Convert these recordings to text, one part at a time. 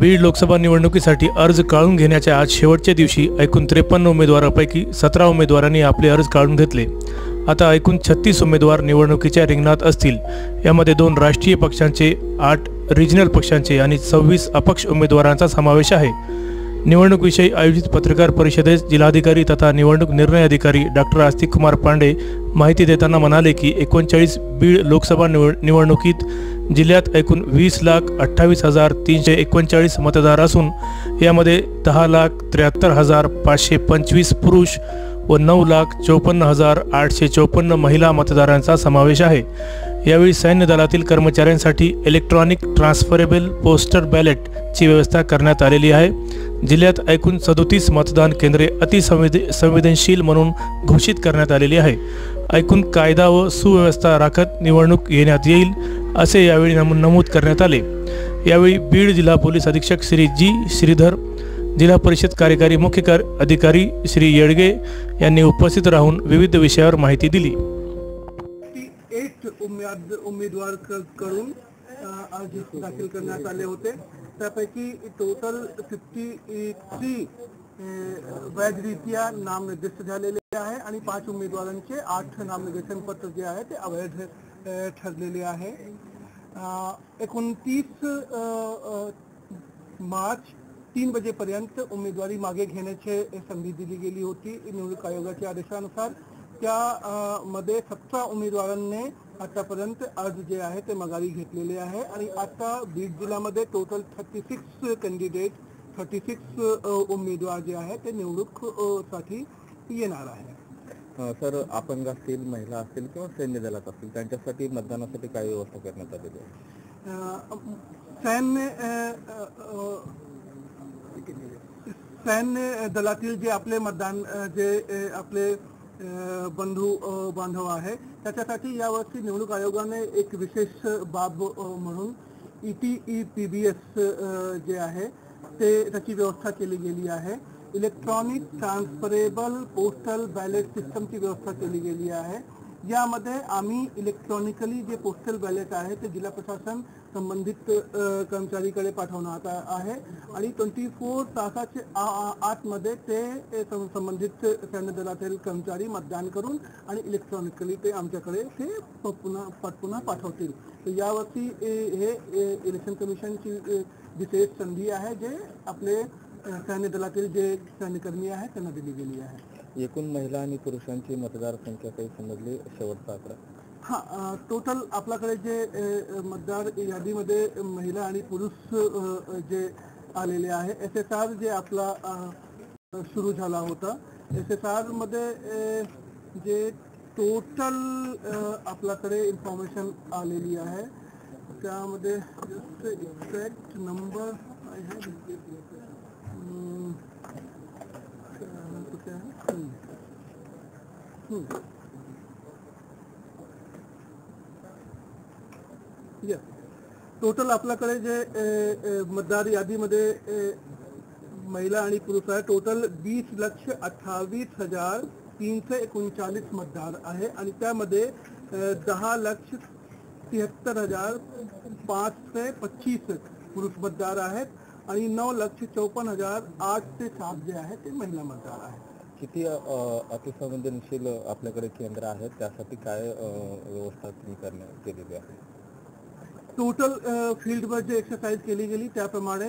बीड लोकसभा निवडणुकीसाठी अर्ज काढून घेण्याच्या आज शेवटच्या दिवशी एकूण त्रेपन्न उमेदवारापैकी सतरा उमेदवारांनी आपले अर्ज काढून घेतले. आता एकूण छत्तीस उमेदवार निवडणुकीच्या रिंगणात असतील. यामध्ये दोन राष्ट्रीय पक्षांचे आठ रिजनल पक्षांचे आणि सव्वीस अपक्ष उमेदवारांचा समावेश आहे. निवडणुकीविषयी आयोजित पत्रकार परिषदेत जिल्हाधिकारी तथा निवडणूक निर्णय अधिकारी डॉक्टर आस्तिक कुमार पांडे माहिती देताना म्हणाले की एकोणचाळीस बीड लोकसभा निवड निवडणुकीत जिल्ह्यात एकूण वीस लाख अठ्ठावीस हजार तीनशे एकोणचाळीस मतदार असून यामध्ये दहा लाख त्र्याहत्तर हजार पाचशे पंचवीस पुरुष व नऊ लाख चौपन्न हजार आठशे चौपन्न महिला मतदारांचा समावेश आहे. यावेळी सैन्य दलातील कर्मचाऱ्यांसाठी इलेक्ट्रॉनिक ट्रान्सफरेबल पोस्टर बॅलेटची व्यवस्था करण्यात आलेली आहे. जिल्ह्यात एकूण सदोतीस मतदान केंद्रे अतिसंवेद संवेदनशील म्हणून घोषित करण्यात आलेली आहे. ऐकून कायदा व सुव्यवस्था राखत निवडणूक घेण्यात येईल. असे यावेळी नमू नमूद करण्यात आले. यावेळी बीड जिल्हा पोलीस अधीक्षक श्री जी श्रीधर जिल्हा परिषद कार्यकारी मुख्य कार अधिकारी श्री येडगे यांनी उपस्थित राहून विविध विषयावर माहिती दिली. एट उमेदवार क- कडून अर्ज दाखल करण्यात आले होते. त्यापैकी टोटल फिफ्टी थ्री वैधरित्या नामनिर्देशित झालेले आहे आणि पाच उमेदवारांचे आठ नामनिर्देशन पत्र जे आहे ते अवैध ठरलेले आहे. एकोणतीस मार्च तीन वाजेपर्यंत उमेदवारी मागे घेण्याची संधी दिली गेली होती निवडणूक आयोगाच्या आदेशानुसार. त्या मध्ये सतरा उमेदवारांनी आतापर्यंत अर्ज जे आहे ते माघारी घेतलेले आहे आणि आता बीड जिल्ह्यामध्ये total thirty six candidate thirty six उमेदवार जे आहे ते निवडणूकसाठी येणार आहे. सर अपंग असतील महिला असतील किंवा सैन्य दलात असतील त्यांच्यासाठी मतदानासाठी काय व्यवस्था करण्यात आलेली आहे. सैन्य सैन्य दलातील जे आपले मतदान जे आपले बंधू बांधव आहे त्याच्यासाठी यावर्षी निवडणूक आयोगाने एक विशेष बाब म्हणून E T E P B S जे आहे ते त्याची व्यवस्था केली गेली आहे. इलेक्ट्रॉनिक ट्रान्सफरेबल पोस्टल बॅलेट सिस्टमची व्यवस्था केली गेली आहे. यामध्ये आम्ही इलेक्ट्रॉनिकली जे पोस्टल बॅलेट आहे ते जिल्हा प्रशासन संबंधित कर्मचारीकडे पाठवणार आहे आणि ट्वेंटी फोर तासाचे आतमध्ये ते संबंधित सैन्य दलातील कर्मचारी मतदान करून आणि इलेक्ट्रॉनिकली ते आमच्याकडे ते पुन्हा पुन्हा पाठवतील. तर यावरती हे इलेक्शन कमिशनची विशेष संधी आहे जे आपले सैन्य दलातील जे सैन्यकर्मी आहे त्यांना दिली गेली आहे. एकूण महिला आणि पुरुषांची मतदार संख्या काही समजली शेवटचा आकडा. हा टोटल आपल्याकडे जे मतदार यादीमध्ये महिला आणि पुरुष जे आलेले आहे एस एस आर जे आपला सुरू झाला होता एस एस आरमध्ये जे टोटल आपल्याकडे इन्फॉर्मेशन आलेली आहे त्यामध्ये एक्झॅक्ट नंबर कुठे आहे हम्म. हम्म. टोटल आपल्याकडे जे मतदार यादीमध्ये महिला आणि पुरुष आहे टोटल वीस लक्ष अठ्ठावीस हजार तीनशे एकोणचाळीस मतदार आहे. आणि त्यामध्ये दहा लक्ष तिहत्तर हजार पाचशे पच्चीस पुरुष मतदार आहेत. आणि नऊ लक्ष चौपन्न हजार आठ ते सात जे आहे ते महिला मतदार आहेत. किती अतिसंवेदनशील आपल्याकडे केंद्र आहेत? त्यासाठी काय व्यवस्था तुम्ही करण्यात केलेली आहे? टोटल फील्डवर जे एक्सरसाइज केली गेली त्याप्रमाणे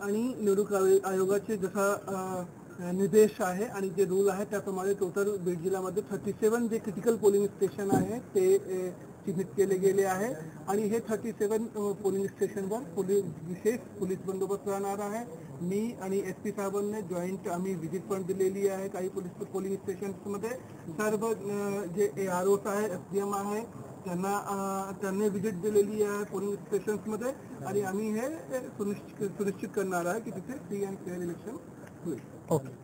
आणि निवडणूक आयोगाचे जसा निर्देश आहे आणि जे रूल आहे त्याप्रमाणे टोटल बीड जिल्ह्यामध्ये thirty seven J critical polling station आहे ते चिन्हित केले गेले आहे. आणि हे थर्टी सेवन पोलिंग स्टेशनवर पोलीस विशेष पोलीस बंदोबस्त राहणार आहे. मी आणि एस पी साहेबांनी जॉईंट आम्ही व्हिजिट पण दिलेली आहे काही पोलीस पोलिंग स्टेशन्समध्ये सर्व जे ए आर ओस आहे एस डी एम आहे त्यांना त्यांनी व्हिजिट दिलेली आहे पोलिंग स्टेशन्समध्ये आणि आम्ही हे सुनिश्चित सुनिश्चित करणार आहे की तिथे फ्री अँड फेअर इलेक्शन होईल. ओके